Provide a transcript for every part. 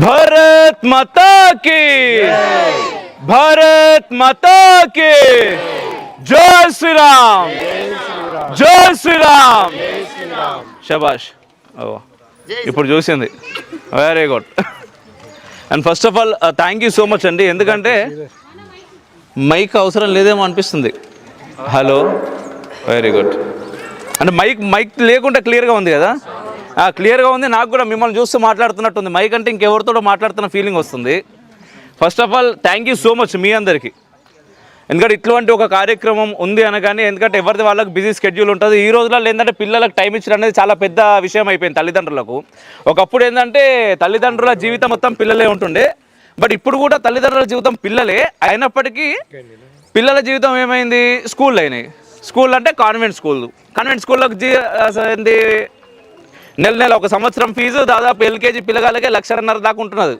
భారత్ మాతాకి భారత్ మాతాకి జో శ్రీరామ్ జై శ్రీరామ్ శబాష్ ఇప్పుడు చూసింది. Very good and first of all thank you so much అండి. ఎందుకంటే మైక్ అవసరం లేదేమో అనిపిస్తుంది. హలో వెరీ గుడ్ అంటే మైక్ మైక్ లేకుండా క్లియర్గా ఉంది కదా? క్లియర్గా ఉంది. నాకు కూడా మిమ్మల్ని చూస్తూ మాట్లాడుతున్నట్టుంది. మైక్ అంటే ఇంకెవరితో మాట్లాడుతున్న ఫీలింగ్ వస్తుంది. First of all thank you so much మీ అందరికీ. ఎందుకంటే ఇటువంటి ఒక కార్యక్రమం ఉంది అనగానే ఎందుకంటే ఎవరిది వాళ్ళకి బిజీ స్కెడ్యూల్ ఉంటుంది. ఈ రోజులలో ఏంటంటే పిల్లలకు టైం ఇచ్చడం అనేది చాలా పెద్ద విషయం అయిపోయింది తల్లిదండ్రులకు. ఒకప్పుడు ఏంటంటే తల్లిదండ్రుల జీవితం మొత్తం పిల్లలే ఉంటుండే. బట్ ఇప్పుడు కూడా తల్లిదండ్రుల జీవితం పిల్లలే. అయినప్పటికీ పిల్లల జీవితం ఏమైంది? స్కూల్ అయినాయి. స్కూల్ అంటే కాన్వెంట్ స్కూల్ కాన్వెంట్ స్కూల్లో జీ నెల నెల ఒక సంవత్సరం ఫీజు దాదాపు ఎల్కేజీ పిల్లగాళ్ళకే లక్షన్నర దాకా ఉంటున్నది.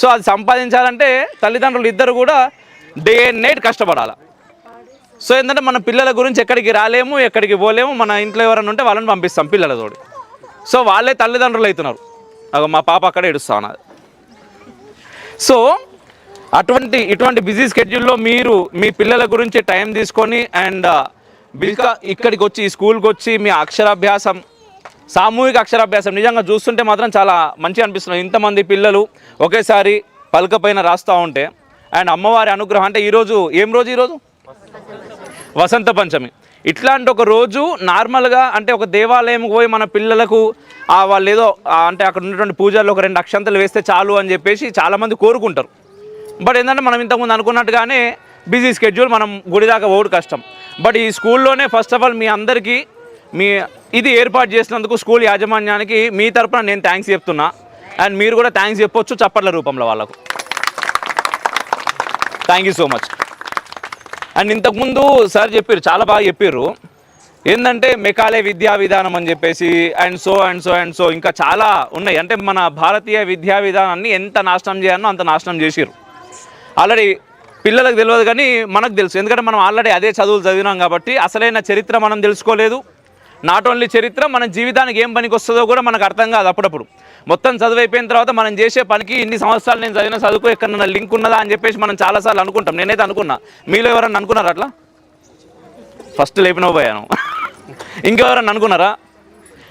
సో అది సంపాదించాలంటే తల్లిదండ్రులు ఇద్దరు కూడా డే అండ్ నైట్ కష్టపడాలి. సో ఏంటంటే మన పిల్లల గురించి ఎక్కడికి రాలేము ఎక్కడికి పోలేము మన ఇంట్లో ఎవరైనా ఉంటే వాళ్ళని పంపిస్తాం పిల్లలతోటి సో వాళ్ళే తల్లిదండ్రులు అవుతున్నారు. అగో మా పాప అక్కడే ఏడుస్తా ఉన్నది. సో అటువంటి ఇటువంటి బిజీ స్కెడ్యూల్లో మీరు మీ పిల్లల గురించి టైం తీసుకొని అండ్ ఇంకా ఇక్కడికి వచ్చి స్కూల్కి వచ్చి మీ అక్షరాభ్యాసం సామూహిక అక్షరాభ్యాసం. నిజంగా చూస్తుంటే మాత్రం చాలా మంచిగా అనిపిస్తుంది. ఇంతమంది పిల్లలు ఒకేసారి పలక పైన రాస్తూ ఉంటే అండ్ అమ్మవారి అనుగ్రహం అంటే ఈరోజు ఏం రోజు ఈరోజు? వసంత పంచమి. ఇట్లాంటి ఒక రోజు నార్మల్గా అంటే ఒక దేవాలయంకి పోయి మన పిల్లలకు వాళ్ళు ఏదో అంటే అక్కడ ఉన్నటువంటి పూజల్లో ఒక రెండు అక్షంతలు వేస్తే చాలు అని చెప్పేసి చాలామంది కోరుకుంటారు. బట్ ఏంటంటే మనం ఇంతకుముందు అనుకున్నట్టుగానే బిజీ స్కెడ్యూల్ మనం గుడి దాకా పోవడం కష్టం. బట్ ఈ స్కూల్లోనే ఫస్ట్ ఆఫ్ ఆల్ మీ అందరికీ మీ ఇది ఏర్పాటు చేసినందుకు స్కూల్ యాజమాన్యానికి మీ తరపున నేను థ్యాంక్స్ చెప్తున్నా. అండ్ మీరు కూడా థ్యాంక్స్ చెప్పొచ్చు చప్పట్ల రూపంలో వాళ్ళకు. Thank you so much and ఇంతకుముందు సార్ చెప్పారు చాలా బాగా చెప్పారు. ఏంటంటే మెకాలే విద్యా విధానం అని చెప్పేసి and so and so and so ఇంకా చాలా ఉన్నాయి. అంటే మన భారతీయ విద్యా విధానాన్ని ఎంత నాశనం చేయాలో అంత నాశనం చేసిర్రు. ఆల్రెడీ పిల్లలకు తెలియదు కానీ మనకు తెలుసు. ఎందుకంటే మనం ఆల్రెడీ అదే చదువులు చదివినాం కాబట్టి అసలైన చరిత్ర మనం తెలుసుకోలేదు. నాట్ ఓన్లీ చరిత్ర మన జీవితానికి ఏం పనికి వస్తుందో కూడా మనకు అర్థం కాదు అప్పుడప్పుడు. మొత్తం చదువు అయిపోయిన తర్వాత మనం చేసే పనికి ఇన్ని సంవత్సరాలు నేను చదివిన చదువుకు ఎక్కడన్నా లింక్ ఉన్నదా అని చెప్పేసి మనం చాలాసార్లు అనుకుంటాం. నేనైతే అనుకున్నా. మీలో ఎవరన్నా అనుకున్నారా అట్లా? ఫస్ట్ లేపిన పోయాను ఇంకెవరన్నా అనుకున్నారా?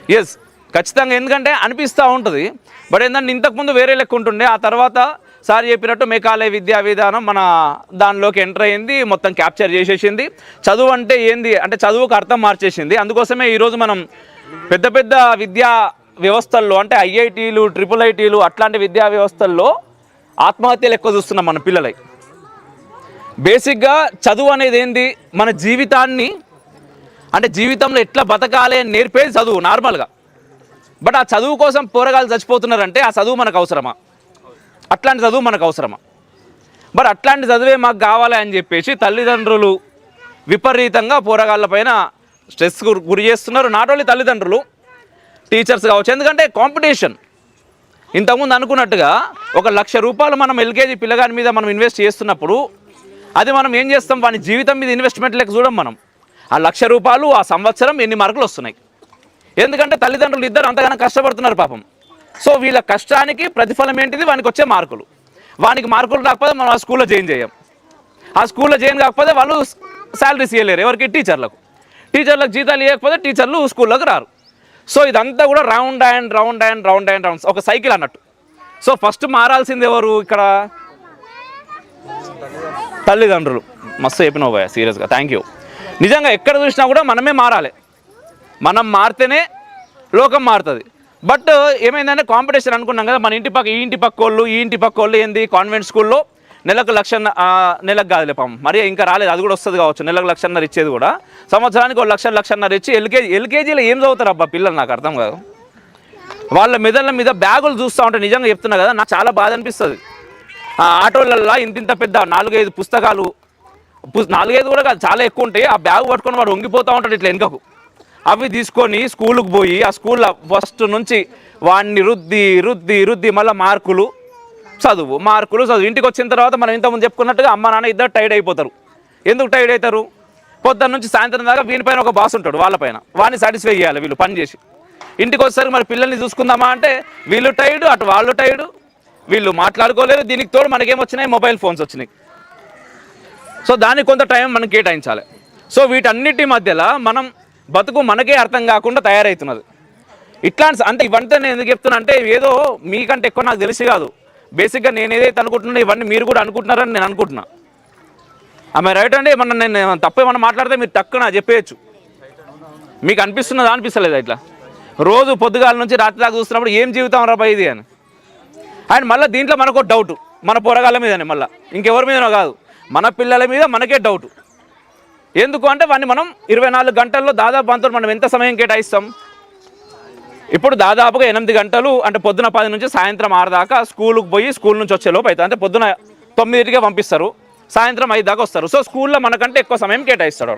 ఎస్ ఖచ్చితంగా. ఎందుకంటే అనిపిస్తూ ఉంటుంది. బట్ ఏంటంటే ఇంతకుముందు వేరే లెక్క ఉంటుండే. ఆ తర్వాత సార్ చెప్పినట్టు మేఘాలయ విద్యా విధానం మన దానిలోకి ఎంటర్ అయింది మొత్తం క్యాప్చర్ చేసేసింది. చదువు అంటే ఏంది? అంటే చదువుకు అర్థం మార్చేసింది. అందుకోసమే ఈరోజు మనం పెద్ద పెద్ద విద్యా వ్యవస్థల్లో అంటే ఐఐటీలు ట్రిపుల్ ఐటీలు అట్లాంటి విద్యా వ్యవస్థల్లో ఆత్మహత్యలు ఎక్కువ చూస్తున్నాం మన పిల్లలై. బేసిక్గా చదువు అనేది ఏంది? మన జీవితాన్ని అంటే జీవితంలో ఎట్లా బతకాలి అని నేర్పేది చదువు నార్మల్గా. బట్ ఆ చదువు కోసం పోరగాళ్ళు చచ్చిపోతున్నారంటే ఆ చదువు మనకు అవసరమా? అట్లాంటి చదువు మనకు అవసరమా? బట్ అట్లాంటి చదువే మాకు కావాలి అని చెప్పేసి తల్లిదండ్రులు విపరీతంగా పోరగాళ్ళ పైన స్ట్రెస్ గురి చేస్తున్నారు. నాట్ ఓన్లీ తల్లిదండ్రులు టీచర్స్ కావచ్చు. ఎందుకంటే కాంపిటీషన్. ఇంతకుముందు అనుకున్నట్టుగా ఒక లక్ష రూపాయలు మనం ఎల్కేజీ పిల్లగాని మీద మనం ఇన్వెస్ట్ చేస్తున్నప్పుడు అది మనం ఏం చేస్తాం? వాని జీవితం మీద ఇన్వెస్ట్మెంట్ లెక్క చూడం మనం. ఆ లక్ష రూపాయలు ఆ సంవత్సరం ఎన్ని మార్కులు వస్తున్నాయి? ఎందుకంటే తల్లిదండ్రులు ఇద్దరు అంతగానో కష్టపడుతున్నారు పాపం. సో వీళ్ళ కష్టానికి ప్రతిఫలం ఏంటిది? వానికి వచ్చే మార్కులు. వానికి మార్కులు రాకపోతే మనం ఆ స్కూల్లో జాయిన్ చేయం. ఆ స్కూల్లో జాయిన్ కాకపోతే వాళ్ళు శాలరీస్ ఇవ్వలేరు ఎవరికి? టీచర్లకు. టీచర్లకు జీతాలు ఇవ్వకపోతే టీచర్లు స్కూల్లోకి రారు. సో ఇదంతా కూడా round and round and round and round. ఒక సైకిల్ అన్నట్టు. సో ఫస్ట్ మారాల్సింది ఎవరు ఇక్కడ? తల్లిదండ్రులు. మస్తు చెప్పినావు భయ సీరియస్గా. థ్యాంక్ యూ నిజంగా ఎక్కడ చూసినా కూడా మనమే మారాలి. మనం మారితేనే లోకం మారుతుంది. బట్ ఏమైందంటే కాంపిటీషన్ అనుకున్నాం కదా మన ఇంటి పక్క ఈ ఇంటి పక్క వాళ్ళు ఈ ఇంటి పక్క వాళ్ళు ఏంది? కాన్వెంట్ స్కూల్లో నెలకు లక్ష నెలకు కాదులే పాపం. మరి ఇంకా రాలేదు అది కూడా వస్తుంది కావచ్చు. నెలకు లక్షన్నర ఇచ్చేది కూడా. సంవత్సరానికి ఒక లక్ష లక్షన్నర ఇచ్చి ఎల్కేజీ ఎల్కేజీలో ఏం చదువుతారు అబ్బా పిల్లలు? నాకు అర్థం కాదు. వాళ్ళ మెదళ్ళ మీద బ్యాగులు చూస్తూ ఉంటే నిజంగా చెప్తున్నా కదా నాకు చాలా బాధ అనిపిస్తుంది. ఆ ఆటోలల్లో ఇంత ఇంత పెద్ద నాలుగైదు పుస్తకాలు పు- నాలుగైదు కూడా కాదు చాలా ఎక్కువ ఉంటాయి. ఆ బ్యాగ్ పట్టుకొని వాడు వంగిపోతూ ఉంటాడు ఇట్లా వెనుకకు. అవి తీసుకొని స్కూల్కి పోయి ఆ స్కూల్లో ఫస్ట్ నుంచి వాడిని రుద్ది రుద్ది రుద్ది మళ్ళీ మార్కులు చదువు మార్కులు చదువు. ఇంటికి వచ్చిన తర్వాత మనం ఇంతకుముందు చెప్పుకున్నట్టుగా అమ్మ నాన్న ఇద్దరు టైర్డ్ అయిపోతారు. ఎందుకు టైర్డ్ అవుతారు? పొద్దున్న నుంచి సాయంత్రం దాకా వీనిపైన ఒక బాస్ ఉంటాడు వాళ్ళపైన వాడిని సాటిస్ఫై చేయాలి వీళ్ళు పని చేసి. ఇంటికి వచ్చేసరికి మరి పిల్లల్ని చూసుకుందామా అంటే వీళ్ళు టైర్డు అటు వాళ్ళు టైర్డు. వీళ్ళు మాట్లాడుకోలేరు దీనికి తోడు మనకేం వచ్చినాయి? మొబైల్ ఫోన్స్ వచ్చినాయి. సో దానికి కొంత టైం మనం కేటాయించాలి. సో వీటన్నిటి మధ్యలో మనం బతుకు మనకే అర్థం కాకుండా తయారవుతున్నది ఇట్లాంటి అంటే ఇవంతా నేను ఎందుకు చెప్తున్నా అంటే ఏదో మీకంటే ఎక్కువ నాకు తెలిసి కాదు. బేసిక్గా నేను ఏదైతే అనుకుంటున్నా ఇవన్నీ మీరు కూడా అనుకుంటున్నారని నేను అనుకుంటున్నా. ఆమె రైట్ అండి ఏమన్నా నేను ఏమన్నా తప్పు ఏమన్నా మాట్లాడితే మీరు తక్కువ చెప్పేయచ్చు. మీకు అనిపిస్తున్నదా అనిపిస్తలేదు ఇట్లా? రోజు పొద్దుగాల నుంచి రాత్రి దాకా చూస్తున్నప్పుడు ఏం జీవితం రా ఇది అని. అండ్ మళ్ళీ దీంట్లో మనకు డౌట్ మన పోరగాళ్ళ మీదనే మళ్ళీ. ఇంకెవరి మీదనో కాదు. మన పిల్లల మీద మనకే డౌట్ ఎందుకు అంటే వాడిని మనం ఇరవై నాలుగు గంటల్లో దాదాపు అంతా మనం ఎంత సమయం కేటాయిస్తాం? ఇప్పుడు దాదాపుగా ఎనిమిది గంటలు అంటే పొద్దున పది నుంచి సాయంత్రం ఆరు దాకా స్కూల్కి పోయి స్కూల్ నుంచి వచ్చే లోపు అవుతుంది అంటే పొద్దున తొమ్మిదింటికే పంపిస్తారు సాయంత్రం ఐదు దాకా వస్తారు. సో స్కూల్లో మనకంటే ఎక్కువ సమయం కేటాయిస్తాడు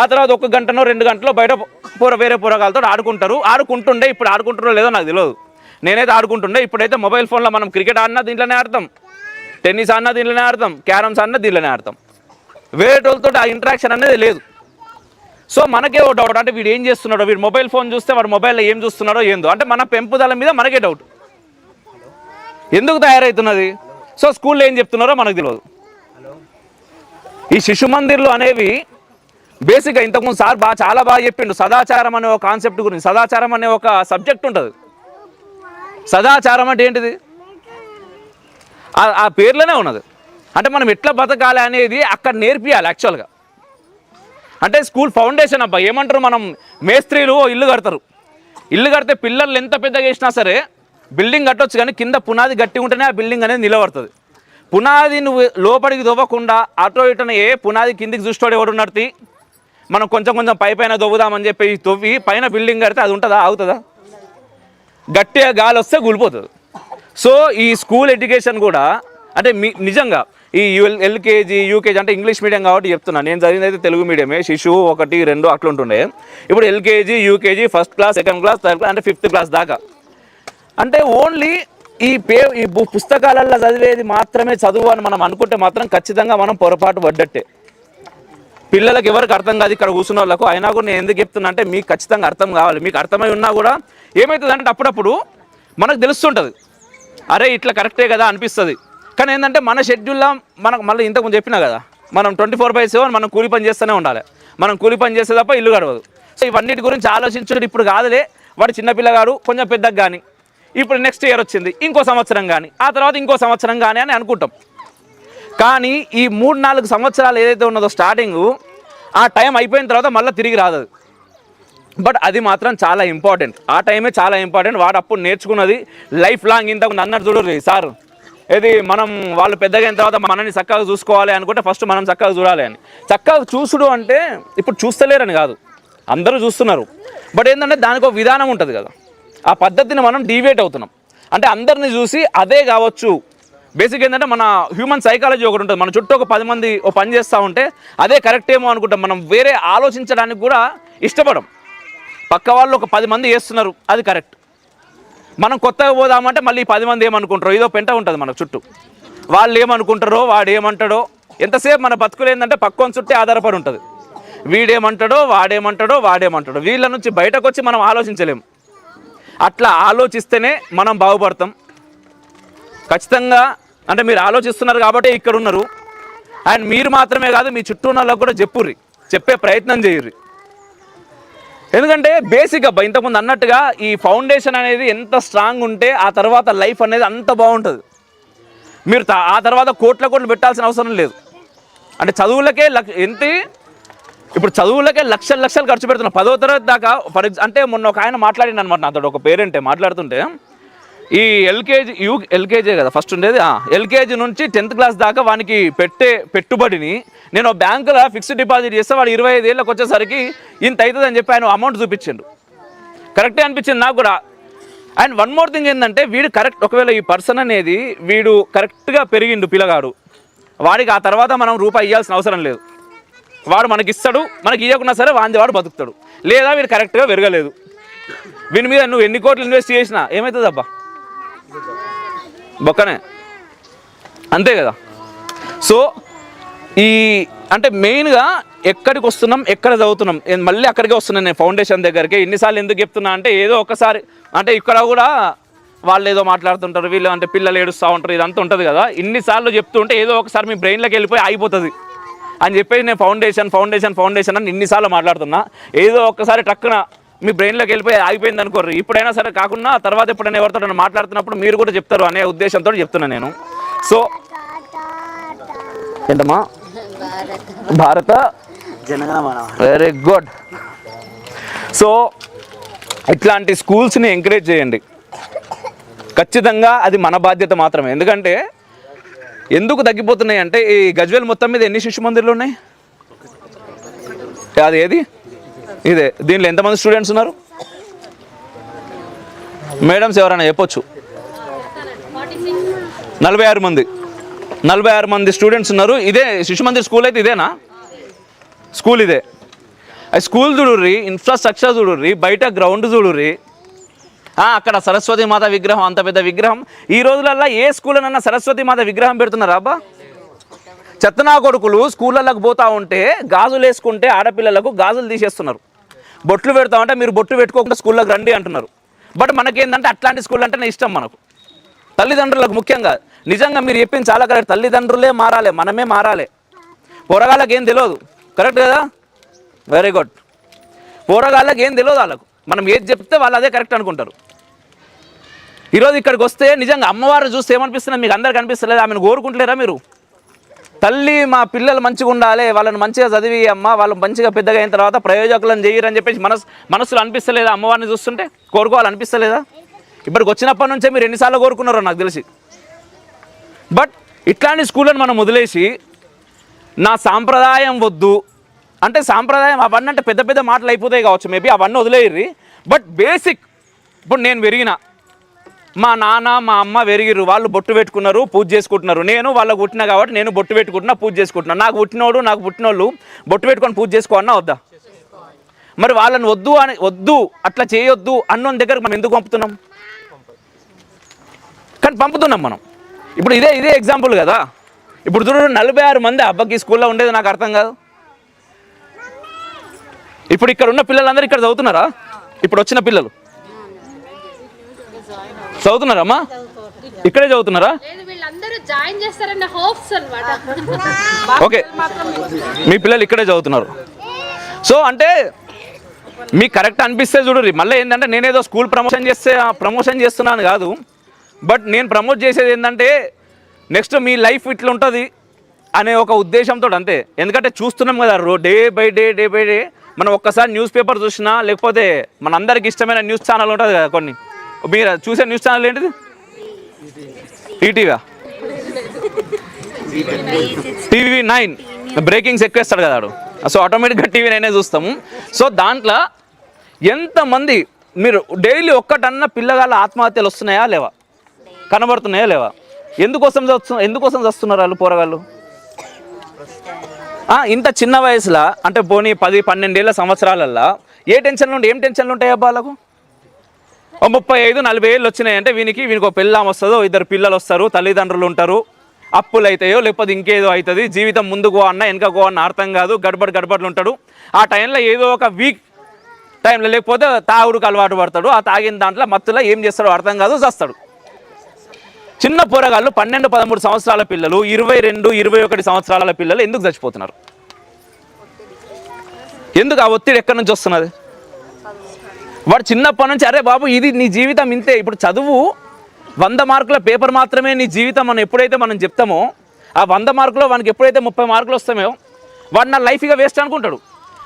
ఆ తర్వాత ఒక గంటనో రెండు గంటలో బయట పూర వేరే పూరగాలతో ఆడుకుంటారు. ఆడుకుంటుండే ఇప్పుడు ఆడుకుంటారో లేదో నాకు తెలియదు. నేనైతే ఆడుకుంటుండే ఇప్పుడైతే మొబైల్ ఫోన్లో మనం క్రికెట్ ఆడినా దీంట్లోనే ఆడతాం. టెన్నిస్ ఆడినా దీంట్లోనే ఆడతాం. క్యారమ్స్ ఆడినా దీంట్లోనే ఆడతాం. వేరేటోళ్ళతో ఆ ఇంటరాక్షన్ అనేది లేదు. సో మనకే ఓ డౌట్ అంటే వీడు ఏం చేస్తున్నాడో? వీడు మొబైల్ ఫోన్ చూస్తే వాడు మొబైల్లో ఏం చూస్తున్నాడో ఏందో? అంటే మన పెంపుదల మీద మనకే డౌట్ ఎందుకు తయారవుతున్నది సో స్కూల్లో ఏం చెప్తున్నారో మనకు తెలియదు ఈ శిశు మందిర్లు అనేవి బేసిక్గా ఇంతకుముందు సార్ బాగా చాలా బాగా చెప్పిండు. సదాచారం అనే ఒక కాన్సెప్ట్ గురించి. సదాచారం అనే ఒక సబ్జెక్ట్ ఉంటుంది. సదాచారం అంటే ఏంటిది? ఆ- ఆ పేర్లోనే ఉన్నది. అంటే మనం ఎట్లా బతకాలి అనేది అక్కడ నేర్పియాలి యాక్చువల్గా అంటే స్కూల్ ఫౌండేషన్ అబ్బా ఏమంటారు మనం మేస్త్రీలు ఓ ఇల్లు కడతారు. ఇల్లు కడితే పిల్లలు ఎంత పెద్దగా వేసినా సరే బిల్డింగ్ కట్టొచ్చు కానీ కింద పునాది గట్టి ఉంటేనే ఆ బిల్డింగ్ అనేది నిలబడుతుంది. పునాది నువ్వు లోపలికి దొవ్వకుండా అటో ఇటన ఏ పునాది కిందికి చూసుకోడు ఎవడు నడితే మనం కొంచెం కొంచెం పై పైన దొవ్వుదామని చెప్పి తొవ్వి పైన బిల్డింగ్ కడితే అది ఉంటుందా ఆగుతుందా? గట్టిగా గాలి వస్తే కూలిపోతుంది. సో ఈ స్కూల్ ఎడ్యుకేషన్ కూడా అంటే మీ నిజంగా ఈ ఎల్ ఎల్కేజీ యూకేజీ అంటే ఇంగ్లీష్ మీడియం కాబట్టి చెప్తున్నాను నేను చదివింది అయితే తెలుగు మీడియమే. శిశువు ఒకటి రెండు అట్లుంటుండే ఇప్పుడు LKG UKG first class second class third class అంటే ఫిఫ్త్ క్లాస్ దాకా. అంటే ఓన్లీ ఈ పే ఈ పుస్తకాలలో చదివేది మాత్రమే చదువు అని మనం అనుకుంటే మాత్రం ఖచ్చితంగా మనం పొరపాటు పడ్డట్టే. పిల్లలకు ఎవరికి అర్థం కాదు ఇక్కడ కూర్చున్న వాళ్ళకు అయినా కూడా నేను ఎందుకు చెప్తున్నా అంటే మీకు ఖచ్చితంగా అర్థం కావాలి. మీకు అర్థమై ఉన్నా కూడా ఏమవుతుందంటే అప్పుడప్పుడు మనకు తెలుస్తుంటుంది. అరే ఇట్లా కరెక్టే కదా అనిపిస్తుంది. కానీ ఏంటంటే మన షెడ్యూల్లో మనకు మళ్ళీ ఇంతకుముందు చెప్పినా కదా మనం ట్వంటీ ఫోర్ బై సెవెన్ మనం కూలి పని చేస్తూనే ఉండాలి. మనం కూలి పని చేస్తే తప్ప ఇల్లు గడవదు. సో ఇవన్నిటి గురించి ఆలోచించడం ఇప్పుడు కాదులే వాడు చిన్నపిల్లగాడు కొంచెం పెద్దగా కానీ. ఇప్పుడు నెక్స్ట్ ఇయర్ వచ్చింది ఇంకో సంవత్సరం కానీ ఆ తర్వాత ఇంకో సంవత్సరం కానీ అని అనుకుంటాం. కానీ ఈ మూడు నాలుగు సంవత్సరాలు ఏదైతే ఉన్నదో స్టార్టింగ్ ఆ టైం అయిపోయిన తర్వాత మళ్ళీ తిరిగి రాదు బట్ అది మాత్రం చాలా ఇంపార్టెంట్ ఆ టైమే చాలా ఇంపార్టెంట్ వాడు అప్పుడు నేర్చుకున్నది లైఫ్ లాంగ్ ఇంతకు అన్నట్టు చూడరు సార్ ఇది మనం వాళ్ళు పెద్దగైన తర్వాత మనల్ని చక్కగా చూసుకోవాలి అనుకుంటే ఫస్ట్ మనం చక్కగా చూడాలి అని. చక్కగా చూసుడు అంటే ఇప్పుడు చూస్తలేరని కాదు. అందరూ చూస్తున్నారు. బట్ ఏంటంటే దానికి ఒక విధానం ఉంటుంది కదా. ఆ పద్ధతిని మనం డివేట్ అవుతున్నాం. అంటే అందరిని చూసి అదే కావచ్చు. బేసిక్ ఏంటంటే మన హ్యూమన్ సైకాలజీ ఒకటి ఉంటుంది. మన చుట్టూ ఒక పది మంది ఓ పని చేస్తూ ఉంటే అదే కరెక్ట్ ఏమో అనుకుంటాం మనం వేరే ఆలోచించడానికి కూడా ఇష్టపడం. పక్క వాళ్ళు ఒక పది మంది చేస్తున్నారు. అది కరెక్ట్ మనం కొత్తగా పోదామంటే మళ్ళీ పది మంది ఏమనుకుంటారో? ఏదో పెంట ఉంటుంది మన చుట్టూ. వాళ్ళు ఏమనుకుంటారో వాడు ఏమంటాడో? ఎంతసేపు మన బతుకులు ఏంటంటే పక్కన చుట్టే ఆధారపడి ఉంటుంది. వీడేమంటాడో వాడేమంటాడో వాడేమంటాడో. వీళ్ళ నుంచి బయటకు వచ్చి మనం ఆలోచించలేము. అట్లా ఆలోచిస్తేనే మనం బాగుపడతాం. ఖచ్చితంగా అంటే మీరు ఆలోచిస్తున్నారు కాబట్టి ఇక్కడ ఉన్నారు అండ్ మీరు మాత్రమే కాదు మీ చుట్టూ ఉన్న వాళ్ళకు కూడా చెప్పుర్రి. చెప్పే ప్రయత్నం చేయర్రి. ఎందుకంటే బేసిక్ అబ్బా ఇంతకుముందు అన్నట్టుగా ఈ ఫౌండేషన్ అనేది ఎంత స్ట్రాంగ్ ఉంటే ఆ తర్వాత లైఫ్ అనేది అంత బాగుంటుంది. మీరు ఆ తర్వాత కోట్ల కోట్లు పెట్టాల్సిన అవసరం లేదు. అంటే చదువులకే లక్ష ఎంత ఇప్పుడు చదువులకే లక్షల లక్షలు ఖర్చు పెడుతున్నా పదో తరగతి దాకా ఫర్ అంటే మొన్న ఒక ఆయన మాట్లాడింది అనమాట నాతో ఒక పేరెంటే మాట్లాడుతుంటే ఈ ఎల్కేజీ యూ ఎల్కేజీ కదా ఫస్ట్ ఉండేది? ఎల్కేజీ నుంచి టెన్త్ క్లాస్ దాకా వానికి పెట్టే పెట్టుబడిని నేను బ్యాంకులో ఫిక్స్డ్ డిపాజిట్ చేస్తే వాడు ఇరవై ఐదు ఏళ్ళకి వచ్చేసరికి ఇంత అవుతుంది అని చెప్పి ఆయన అమౌంట్ చూపించిండు. కరెక్టే అనిపించింది నాకు కూడా. అండ్ వన్ మోర్ థింగ్ ఏంటంటే వీడు కరెక్ట్ ఒకవేళ ఈ పర్సన్ అనేది వీడు కరెక్ట్గా పెరిగిండు పిల్లగాడు వాడికి ఆ తర్వాత మనం రూపాయి ఇవ్వాల్సిన అవసరం లేదు. వాడు మనకి ఇస్తాడు మనకి ఇవ్వకున్నా సరే వాంది వాడు బతుకుతాడు. లేదా వీడు కరెక్ట్గా పెరగలేదు. వీని మీద నువ్వు ఎన్ని కోట్లు ఇన్వెస్ట్ చేసినా ఏమవుతుందబ్బా బొక్కనే. అంతే కదా? సో ఈ అంటే మెయిన్గా ఎక్కడికి వస్తున్నాం ఎక్కడ చదువుతున్నాం? నేను మళ్ళీ అక్కడికే వస్తున్నాను నేను ఫౌండేషన్ దగ్గరికి. ఎన్నిసార్లు ఎందుకు చెప్తున్నా అంటే ఏదో ఒకసారి అంటే ఇక్కడ కూడా వాళ్ళు ఏదో మాట్లాడుతుంటారు వీళ్ళు అంటే పిల్లలు ఏడుస్తూ ఉంటారు ఇదంతా ఉంటుంది కదా? ఇన్నిసార్లు చెప్తుంటే ఏదో ఒకసారి మీ బ్రెయిన్లోకి వెళ్ళిపోయి ఆగిపోతుంది. అని చెప్పేసి నేను ఫౌండేషన్ ఫౌండేషన్ ఫౌండేషన్ అని ఇన్నిసార్లు మాట్లాడుతున్నా. ఏదో ఒక్కసారి టక్కున మీ బ్రెయిన్లోకి వెళ్ళిపోయి ఆగిపోయింది అనుకోరు ఇప్పుడైనా సరే కాకుండా తర్వాత ఎప్పుడైనా ఎవరితో మాట్లాడుతున్నప్పుడు మీరు కూడా చెప్తారు అనే ఉద్దేశంతో చెప్తున్నా నేను. సో ఏంటమ్మా? భారత వెరీ గుడ్ సో ఇట్లాంటి స్కూల్స్ని ఎంకరేజ్ చేయండి. ఖచ్చితంగా అది మన బాధ్యత మాత్రమే. ఎందుకంటే ఎందుకు తగ్గిపోతున్నాయి అంటే ఈ గజ్వేల్ మొత్తం మీద ఎన్ని శిశు మందిర్లు ఉన్నాయి? అది ఏది? ఇదే దీనిలో ఎంతమంది స్టూడెంట్స్ ఉన్నారు? మేడమ్స్ ఎవరైనా చెప్పొచ్చు? నలభై ఆరు మంది. నలభై ఆరు మంది స్టూడెంట్స్ ఉన్నారు. ఇదే శిశు మందిర్ స్కూల్ అయితే ఇదేనా? స్కూల్ ఇదే. అది స్కూల్ చూడుర్రి ఇన్ఫ్రాస్ట్రక్చర్ చూడుర్రి బయట గ్రౌండ్ చూడుర్రి. అక్కడ సరస్వతి మాత విగ్రహం అంత పెద్ద విగ్రహం. ఈ రోజులల్లో ఏ స్కూల్నన్నా సరస్వతి మాత విగ్రహం పెడుతున్నారా అబ్బా? చెత్తనా కొడుకులు స్కూళ్ళలోకి పోతా ఉంటే గాజులు వేసుకుంటే ఆడపిల్లలకు గాజులు తీసేస్తున్నారు. బొట్లు పెడతామంటే మీరు బొట్లు పెట్టుకోకుండా స్కూల్లోకి రండి అంటున్నారు. బట్ మనకేంటంటే అట్లాంటి స్కూల్ అంటేనే ఇష్టం మనకు. తల్లిదండ్రులకు ముఖ్యంగా. నిజంగా మీరు చెప్పింది చాలా కరెక్ట్. తల్లిదండ్రులే మారాలి మనమే మారాలి. పోరగాళ్ళకి ఏం తెలియదు కరెక్ట్ కదా? వెరీ గుడ్ పోరగాళ్ళకి ఏం తెలియదు వాళ్ళకు. మనం ఏది చెప్తే వాళ్ళు అదే కరెక్ట్ అనుకుంటారు. ఈరోజు ఇక్కడికి వస్తే నిజంగా అమ్మవారు చూస్తే ఏమనిపిస్తుంది? మీకు అందరికి అనిపిస్తలేదు? ఆమెను కోరుకుంటలేరా మీరు? తల్లి మా పిల్లలు మంచిగా ఉండాలి వాళ్ళని మంచిగా చదివి అమ్మ వాళ్ళు మంచిగా పెద్దగా అయిన తర్వాత ప్రయోజకులను చేయరని చెప్పేసి మనసు మనసులో అనిపిస్తలేదా అమ్మవారిని చూస్తుంటే? కోరుకోవాలనిపిస్తలేదా ఇప్పటికి వచ్చినప్పటి నుంచే మీరు ఎన్నిసార్లు కోరుకున్నారో నాకు తెలిసి. బట్ ఇట్లాంటి స్కూళ్ళను మనం వదిలేసి నా సాంప్రదాయం వద్దు అంటే సాంప్రదాయం అవన్నీ అంటే పెద్ద పెద్ద మాటలు అయిపోతాయి కావచ్చు మేబీ అవన్నీ వదిలేయర్రి. బట్ బేసిక్ ఇప్పుడు నేను పెరిగిన మా నాన్న మా అమ్మ వెరిగిరు వాళ్ళు బొట్టు పెట్టుకున్నారు పూజ చేసుకుంటున్నారు. నేను వాళ్ళకు పుట్టిన కాబట్టి నేను బొట్టు పెట్టుకుంటున్నా పూజ చేసుకుంటున్నా. నాకు పుట్టినోడు నాకు పుట్టినోళ్ళు బొట్టు పెట్టుకొని పూజ చేసుకోవన్నా వద్దా? మరి వాళ్ళని వద్దు అని వద్దు అట్లా చేయొద్దు అన్నోని దగ్గరకు మనం ఎందుకు పంపుతున్నాం? కానీ పంపుతున్నాం మనం. ఇప్పుడు ఇదే ఇదే ఎగ్జాంపుల్ కదా. ఇప్పుడు చూడు నలభై ఆరు మంది అబ్బాయికి స్కూల్లో ఉండేది నాకు అర్థం కాదు. ఇప్పుడు ఇక్కడ ఉన్న పిల్లలందరూ ఇక్కడ చదువుతున్నారా? ఇప్పుడు వచ్చిన పిల్లలు. చదువుతున్నారా? అమ్మా ఇక్కడే చదువుతున్నారా ఓకే. మీ పిల్లలు ఇక్కడే చదువుతున్నారు. సో అంటే మీకు కరెక్ట్ అనిపిస్తే చూడరు మళ్ళీ ఏంటంటే నేనేదో స్కూల్ ప్రమోషన్ చేస్తే ప్రమోషన్ చేస్తున్నాను కాదు. బట్ నేను ప్రమోట్ చేసేది ఏంటంటే నెక్స్ట్ మీ లైఫ్ ఇట్లా ఉంటుంది అనే ఒక ఉద్దేశంతో అంతే. ఎందుకంటే చూస్తున్నాం కదా రో day by day day by day మనం ఒక్కసారి న్యూస్ పేపర్ చూసినా లేకపోతే మన అందరికి ఇష్టమైన న్యూస్ ఛానల్ ఉంటుంది కదా కొన్ని. మీరు చూసే న్యూస్ ఛానల్ ఏంటిది? ఈటీవా టీవీ నైన్. బ్రేకింగ్స్ ఎక్కువేస్తాడు కదా వాడు సో ఆటోమేటిక్గా టీవీ నైనే చూస్తాము. సో దాంట్లో ఎంతమంది మీరు డైలీ ఒక్కటన్నా పిల్లగాళ్ళ ఆత్మహత్యలు వస్తున్నాయా లేవా? కనబడుతున్నాయా లేవా? ఎందుకోసం చస్తు ఎందుకోసం చస్తున్నారు వాళ్ళు పోరగాళ్ళు? ఇంత చిన్న వయసులో? అంటే పోనీ పది పన్నెండేళ్ళ సంవత్సరాలల్లో? ఏ టెన్షన్లు ఉంటాయి ఏం టెన్షన్లు ఉంటాయి వాళ్ళకు? ముప్పై ఐదు నలభై ఏళ్ళు వచ్చినాయంటే వీనికి వీనికి ఒక పెళ్ళాం వస్తుందో ఇద్దరు పిల్లలు వస్తారు తల్లిదండ్రులు ఉంటారు. అప్పులు అవుతాయో లేకపోతే ఇంకేదో అవుతుంది. జీవితం ముందుకు అన్న వెనకకో అన్న అర్థం కాదు. గడబడి గడబడులు ఉంటాడు. ఆ టైంలో ఏదో ఒక వీక్ టైంలో లేకపోతే తాగుడుకు అలవాటు పడతాడు. ఆ తాగిన దాంట్లో మత్తులో ఏం చేస్తాడో అర్థం కాదు చస్తాడు. చిన్న పోరగాళ్ళు పన్నెండు పదమూడు సంవత్సరాల పిల్లలు ఇరవై రెండు ఇరవై ఒకటి సంవత్సరాల పిల్లలు ఎందుకు చచ్చిపోతున్నారు? ఎందుకు ఆ ఒత్తిడి ఎక్కడి నుంచి వస్తున్నది? వాడు చిన్నప్పటి నుంచి అరే బాబు ఇది నీ జీవితం ఇంతే. ఇప్పుడు చదువు వంద మార్కుల పేపర్ మాత్రమే నీ జీవితం మనం ఎప్పుడైతే మనం చెప్తామో ఆ వంద మార్కులో వానికి ఎప్పుడైతే ముప్పై మార్కులు వస్తామో వాడు నా లైఫ్ ఇక వేస్ట్ అనుకుంటాడు.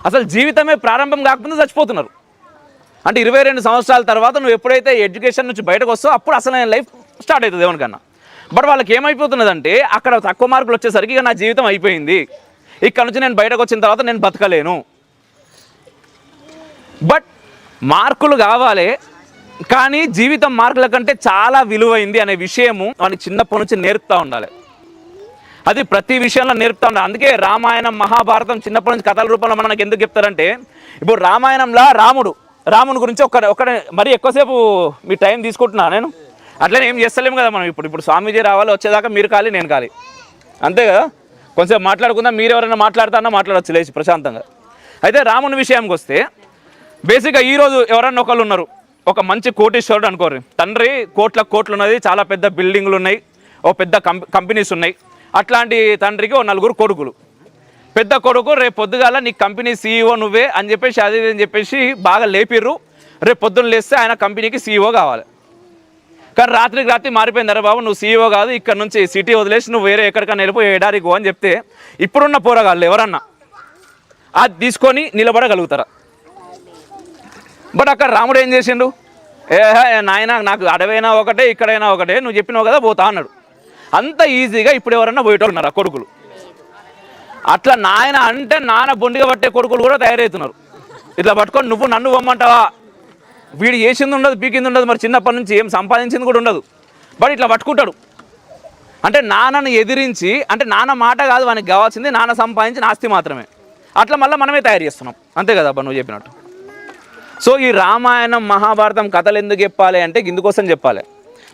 అసలు జీవితమే ప్రారంభం కాకపోతే చచ్చిపోతున్నారు. అంటే ఇరవై రెండు సంవత్సరాల తర్వాత నువ్వు ఎప్పుడైతే ఎడ్యుకేషన్ నుంచి బయటకు వస్తావు అప్పుడు అసలు లైఫ్ స్టార్ట్ అవుతుంది ఎవరికన్నా బట్ వాళ్ళకి ఏమైపోతున్నదంటే అక్కడ తక్కువ మార్కులు వచ్చేసరికి ఇక నా జీవితం అయిపోయింది. ఇక్కడ నుంచి నేను బయటకు వచ్చిన తర్వాత నేను బతకలేను. బట్ మార్కులు కావాలి కానీ జీవితం మార్కుల కంటే చాలా విలువైంది అనే విషయము వాడిని చిన్నప్పటి నుంచి నేర్పుతూ ఉండాలి. అది ప్రతి విషయంలో నేర్పుతా ఉండాలి. అందుకే రామాయణం మహాభారతం చిన్నప్పటి నుంచి కథల రూపంలో మనకు ఎందుకు చెప్తారంటే ఇప్పుడు రామాయణంలో రాముడు రాముని గురించి ఒక ఒక మరీ ఎక్కువసేపు మీ టైం తీసుకుంటున్నా నేను. అట్లనే ఏం చేస్తలేము కదా మనం ఇప్పుడు. ఇప్పుడు స్వామీజీ రావాలి వచ్చేదాకా మీరు కాలి నేను కాలి. అంతే కదా? కొంచెం మాట్లాడుకుందాం మీరు ఎవరైనా మాట్లాడుతారన్నా మాట్లాడచ్చు లేచి ప్రశాంతంగా. అయితే రాముని విషయానికి వస్తే బేసిక్గా ఈరోజు ఎవరన్నా ఒకళ్ళు ఉన్నారు. ఒక మంచి కోటీశ్వరుడు అనుకోరు తండ్రి కోట్ల కోట్లు ఉన్నది చాలా పెద్ద బిల్డింగ్లు ఉన్నాయి ఓ పెద్ద కంపె కంపెనీస్ ఉన్నాయి. అట్లాంటి తండ్రికి ఓ నలుగురు కొడుకులు. పెద్ద కొడుకు రేపు పొద్దుగాల నీ కంపెనీ సీఈఓ నువ్వే అని చెప్పేసి అది అని చెప్పేసి బాగా లేపిర్రు. రేపు పొద్దున్న లేస్తే ఆయన కంపెనీకి సీఈఓ కావాలి. కానీ రాత్రికి రాత్రి మారిపోయింది అరే బాబు నువ్వు సీఈఓ కాదు ఇక్కడ నుంచి సిటీ వదిలేసి నువ్వు వేరే ఎక్కడికైనా వెళ్ళిపోయి ఎడారికి అని చెప్తే ఇప్పుడున్న పోరగాళ్ళు ఎవరన్నా అది తీసుకొని నిలబడగలుగుతారా? బట్ అక్కడ రాముడు ఏం చేసిండు? ఏ నాయన నాకు అడవైనా ఒకటే ఇక్కడైనా ఒకటే నువ్వు చెప్పినావు కదా పోతా అన్నాడు. అంత ఈజీగా ఇప్పుడు ఎవరన్నా పోయేటోళ్ళు ఉన్నారు ఆ కొడుకులు? అట్లా నాయన అంటే నాన్న బొండిగా పట్టే కొడుకులు కూడా తయారవుతున్నారు. ఇట్లా పట్టుకొని నువ్వు నన్ను పొమ్మంటావా? వీడు చేసింది ఉండదు పీకింది ఉండదు మరి చిన్నప్పటి నుంచి ఏం సంపాదించింది కూడా ఉండదు. బట్ ఇట్లా పట్టుకుంటాడు. అంటే నాన్నను ఎదిరించి అంటే నాన్న మాట కాదు వానికి కావాల్సింది నాన్న సంపాదించిన ఆస్తి మాత్రమే. అట్లా మళ్ళీ మనమే తయారు చేస్తున్నాం. అంతే కదా అబ్బా నువ్వు చెప్పినట్టు. సో ఈ రామాయణం మహాభారతం కథలు ఎందుకు చెప్పాలి అంటే ఇందుకోసం చెప్పాలి.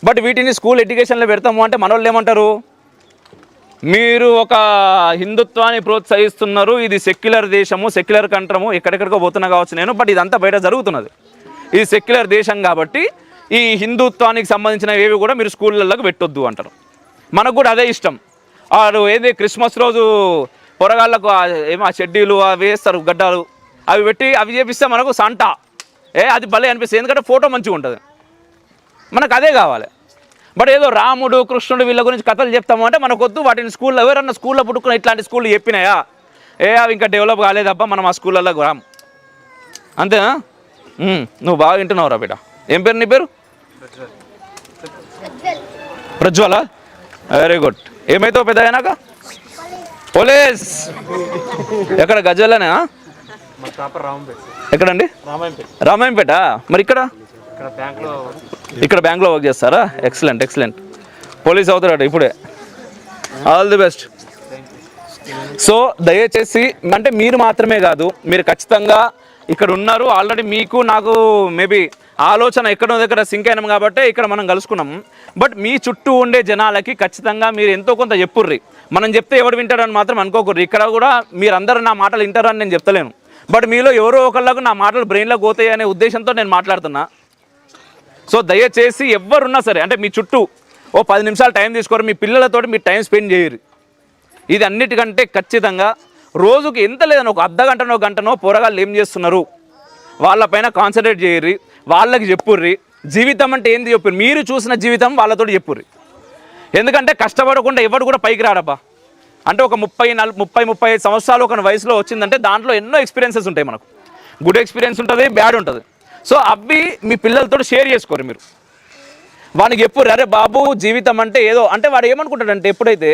బట్ వీటిని స్కూల్ ఎడ్యుకేషన్లో పెడతాము అంటే మనోళ్ళు ఏమంటారు? మీరు ఒక హిందుత్వాన్ని ప్రోత్సహిస్తున్నారు ఇది సెక్యులర్ దేశము సెక్యులర్ కంట్రము ఎక్కడెక్కడికో పోతున్నా కావచ్చు నేను బట్ ఇదంతా బయట జరుగుతున్నది. ఇది సెక్యులర్ దేశం కాబట్టి ఈ హిందుత్వానికి సంబంధించిన ఏవి కూడా మీరు స్కూళ్ళలోకి పెట్టొద్దు అంటారు. మనకు కూడా అదే ఇష్టం. వాడు ఏది క్రిస్మస్ రోజు పొరగాళ్ళకు ఏమో ఆ షెడ్యూలు అవి వేస్తారు గడ్డాలు. అవి పెట్టి అవి చేపిస్తే మనకు సంట. ఏ అది భలే అనిపిస్తుంది. ఎందుకంటే ఫోటో మంచిగా ఉంటుంది. మనకు అదే కావాలి. బట్ ఏదో రాముడు కృష్ణుడు వీళ్ళ గురించి కథలు చెప్తాము అంటే మనకు వద్దు వాటిని స్కూల్లో ఎవరన్నా స్కూల్లో పుట్టుకున్న ఇట్లాంటి స్కూళ్ళు చెప్పినాయా? ఏ అవి ఇంకా డెవలప్ కాలేదబ్బా మనం ఆ స్కూళ్ళల్లో రాము అంతేనా? నువ్వు బాగా వింటున్నావురా బిడ్డ. ఏం పేరు నీ పేరు? ప్రజ్వల. వెరీ గుడ్ ఏమైతావు పెద్ద అయినాక పోలీస్. ఎక్కడ గజ్వల్లనే ఎక్కడండి? రామాయంపేట. మరి ఇక్కడ? ఇక్కడ బ్యాంక్లో వర్క్ చేస్తారా? Excellent excellent. పోలీస్ అవుతారట ఇప్పుడే. ఆల్ ది బెస్ట్ సో దయచేసి అంటే మీరు మాత్రమే కాదు మీరు ఖచ్చితంగా ఇక్కడ ఉన్నారు. ఆల్రెడీ మీకు నాకు మేబీ ఆలోచన ఎక్కడో దగ్గర సింక్ అయినాం కాబట్టి ఇక్కడ మనం కలుసుకున్నాం. బట్ మీ చుట్టూ ఉండే జనాలకి ఖచ్చితంగా మీరు ఎంతో కొంత చెప్పుర్రి. మనం చెప్తే ఎవడు వింటాడని మాత్రం అనుకోకూడదు ఇక్కడ కూడా మీరందరూ నా మాటలు వింటారని నేను చెప్తలేను. బట్ మీలో ఎవరో ఒకళ్ళకు నా మాటలు బ్రెయిన్లో పోతాయి అనే ఉద్దేశంతో నేను మాట్లాడుతున్నా. సో దయచేసి ఎవరున్నా సరే అంటే మీ చుట్టూ ఓ పది నిమిషాలు టైం తీసుకోరు మీ పిల్లలతో మీరు టైం స్పెండ్ చేయరు. ఇది అన్నిటికంటే ఖచ్చితంగా రోజుకి ఎంత లేదని ఒక అర్ధ గంటనో గంటనో పోరగాళ్ళు ఏం చేస్తున్నారు? వాళ్ళపైన కాన్సన్ట్రేట్ చేయరు వాళ్ళకి చెప్పుర్రి. జీవితం అంటే ఏంది చెప్పు మీరు చూసిన జీవితం వాళ్ళతో చెప్పుర్రి. ఎందుకంటే కష్టపడకుండా ఎవడు కూడా పైకి రాడబ్బా అంటే ఒక ముప్పై నల్ ముప్పై ముప్పై ఐదు సంవత్సరాలు ఒక వయసులో వచ్చిందంటే దాంట్లో ఎన్నో ఎక్స్పీరియన్సెస్ ఉంటాయి మనకు. గుడ్ ఎక్స్పీరియన్స్ ఉంటుంది బ్యాడ్ ఉంటుంది. సో అవి మీ పిల్లలతో షేర్ చేసుకోరు మీరు. వానికి ఎప్పుడు అరే బాబు జీవితం అంటే ఏదో అంటే వాడు ఏమనుకుంటాడంటే ఎప్పుడైతే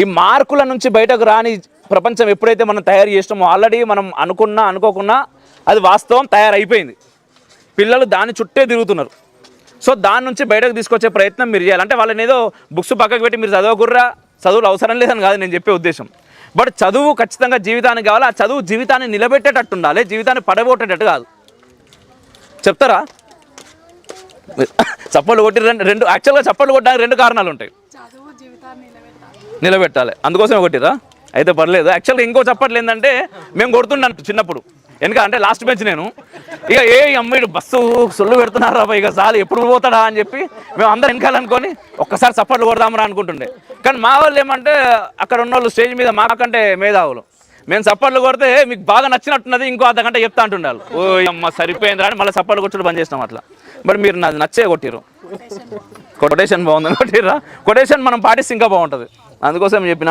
ఈ మార్కుల నుంచి బయటకు రాని ప్రపంచం ఎప్పుడైతే మనం తయారు చేసినామో ఆల్రెడీ మనం అనుకున్నా అనుకోకున్నా అది వాస్తవం తయారైపోయింది. పిల్లలు దాని చుట్టే తిరుగుతున్నారు. సో దాని నుంచి బయటకు తీసుకొచ్చే ప్రయత్నం మీరు చేయాలి. అంటే వాళ్ళని ఏదో బుక్స్ పక్కకు పెట్టి మీరు చదవకుర్రా చదువులు అవసరం లేదని కాదు నేను చెప్పే ఉద్దేశం. బట్ చదువు ఖచ్చితంగా జీవితానికి కావాలి ఆ చదువు జీవితాన్ని నిలబెట్టేటట్టు ఉండాలి జీవితాన్ని పడగొట్టేటట్టు కాదు. చెప్తారా? చప్పట్లు కొట్టి రెండు రెండు యాక్చువల్గా చప్పట్లు కొట్టడానికి రెండు కారణాలు ఉంటాయి. నిలబెట్టాలి. అందుకోసమే కొట్టిరా? అయితే పర్లేదు. యాక్చువల్గా ఇంకో చప్పట్లు ఏంటంటే మేము కొడుతున్నాను చిన్నప్పుడు. వెనక అంటే లాస్ట్ బెంచ్ నేను. ఇక ఏ అమ్మాయి బస్సు సొల్లు పెడుతున్నారా ఇక చాలు ఎప్పుడు పోతాడా అని చెప్పి మేము అందరం వెనకాలనుకొని ఒక్కసారి చప్పట్లు కొడదామరా అనుకుంటుండే. కానీ మా వాళ్ళు ఏమంటే అక్కడ ఉన్న వాళ్ళు స్టేజ్ మీద మాకంటే మేధావులు. మేము చప్పట్లు కొడితే మీకు బాగా నచ్చినట్టున్నది ఇంకో అర్ధ గంట చెప్తా అంటుండాలి ఓ అమ్మ సరిపోయింది అని మళ్ళీ చప్పట్లు కొట్టడం బంద్ చేసినాం అట్లా. మరి మీరు నాది నచ్చే కొట్టిరు కొటేషన్ బాగుందని కొట్టిర్రా? కొటేషన్ మనం పాటిస్తే ఇంకా బాగుంటుంది. అందుకోసం చెప్పిన.